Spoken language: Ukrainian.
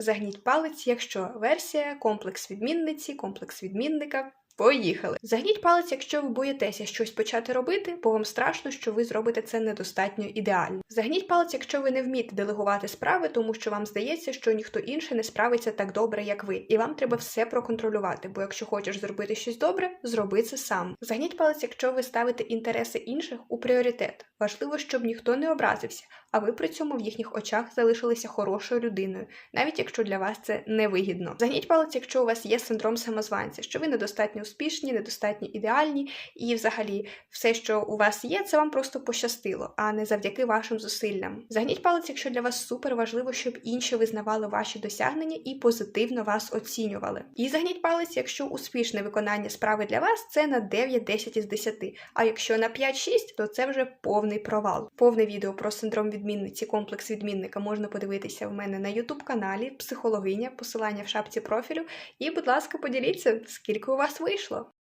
Загніть палець, якщо версія, комплекс відмінниці, комплекс відмінника. Поїхали. Загніть палець, якщо ви боїтеся щось почати робити, бо вам страшно, що ви зробите це недостатньо ідеально. Загніть палець, якщо ви не вмієте делегувати справи, тому що вам здається, що ніхто інший не справиться так добре, як ви, і вам треба все проконтролювати. Бо якщо хочеш зробити щось добре, зроби це сам. Загніть палець, якщо ви ставите інтереси інших у пріоритет. Важливо, щоб ніхто не образився, а ви при цьому в їхніх очах залишилися хорошою людиною, навіть якщо для вас це невигідно. Загніть палець, якщо у вас є синдром самозванця, що ви недостатньо успішні, недостатньо ідеальні, і взагалі все, що у вас є, це вам просто пощастило, а не завдяки вашим зусиллям. Загніть палець, якщо для вас супер важливо, щоб інші визнавали ваші досягнення і позитивно вас оцінювали. І загніть палець, якщо успішне виконання справи для вас це на 9-10 із 10, а якщо на 5-6, то це вже повний провал. Повне відео про синдром відмінниці, комплекс відмінника можна подивитися в мене на YouTube каналі Психологиня, посилання в шапці профілю. І, будь ласка, поділіться, скільки у вас вийшло.